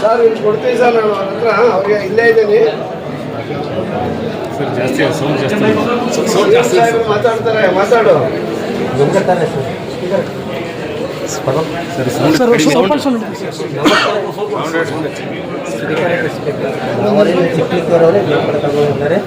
Sir ಇಲ್ಲಿ ಕೊಡ್ತೀವಿ sir ನಾನು ಹತ್ರ. ಅವ್ರಿಗೆ ಇಲ್ಲೇ ಇದ್ದೀನಿ. ಸರ್ ಜಾಸ್ತಿ ಸೌಂಡ್ ಜಾಸ್ತಿ ಸೌಂಡ್ ಜಾಸ್ತಿ ಮಾತಾಡ್ತಾರೆ ಮಾತಾಡು. ಸರ್ ಸೌಂಡ್ ಸೌಂಡ್ ಅವರೇನು ಚಿಕ್ಕಲಿಕ್ಕವರವರೇ ತಗೊಂಡಿದ್ದಾರೆ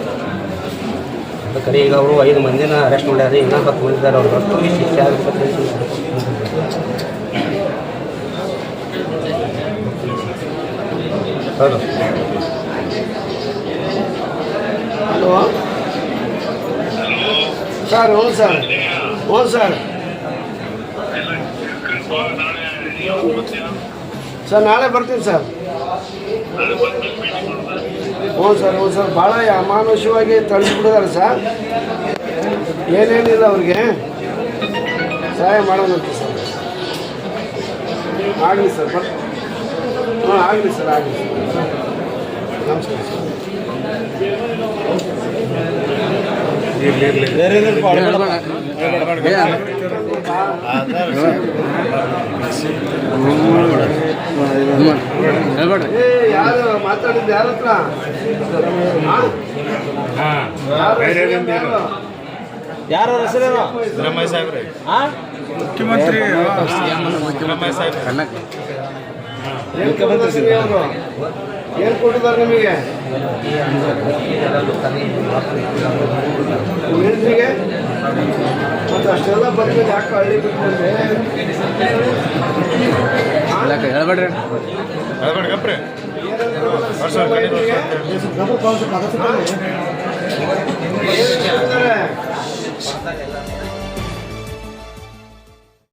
ಕಡೆ ಈಗ ಅವರು ಐದು ಮಂದಿನ ಅರೆಸ್ಟ್ ಮಾಡ್ಯಾರ, ಇನ್ನೂ ಹತ್ತು ಮಂದಿ ಇದ್ದಾರೆ ಅವ್ರು. ಅಷ್ಟು ಶಿಕ್ಷೆ ಆಗಬೇಕು ಹೌದು. ಹಲೋ? ಸರ್, ಹ್ಞೂ ಸರ್. ಹ್ಞೂ ಸರ್. ಸರ್, ನಾಳೆ ಬರ್ತೀನಿ ಸರ್. ಹ್ಞೂ ಸರ್ ಹ್ಞೂ ಸರ್ ಭಾಳ ಅಮಾನುಷವಾಗಿ ತಳಿಸ್ಬಿಟ್ಟಿದ್ದಾರೆ ಸರ್. ಏನೇನಿಲ್ಲ ಅವ್ರಿಗೆ. ಸಹಾಯ ಮಾಡೋಣ ಸರ್. ಆಗಲಿ ಸರ್ ಬರ್ ಹಾಂ ಆಗಲಿ ಸರ್ ಆಗಲಿ ಸರ್. ನಮಸ್ಕಾರ ಸರ್. ಹೇಳ್ಬೇಡ್ರಿ ಏ ಯಾರು ಯಾರ ಹತ್ರ? ಯಾರು ಹೆಸರೇನು? ಹೆಸರೇನು ಮುಖ್ಯಮಂತ್ರಿ ಏನ್ ಕೊಟ್ಟಿದ್ದಾರೆ ನಿಮಗೆ ಅವ್ರು? ಏನ್ ಕೊಟ್ಟಿದ್ದಾರೆ ನಿಮಗೆ? ಹೆಂಡ್ರಿಗೆ ಮತ್ತೆ ಅಷ್ಟೆಲ್ಲ ಯಾಕೆ ಹಳ್ಳಿ ಹೇಳ್ಬೇಡ್ರಿ ಏನ್ प्रदर्शन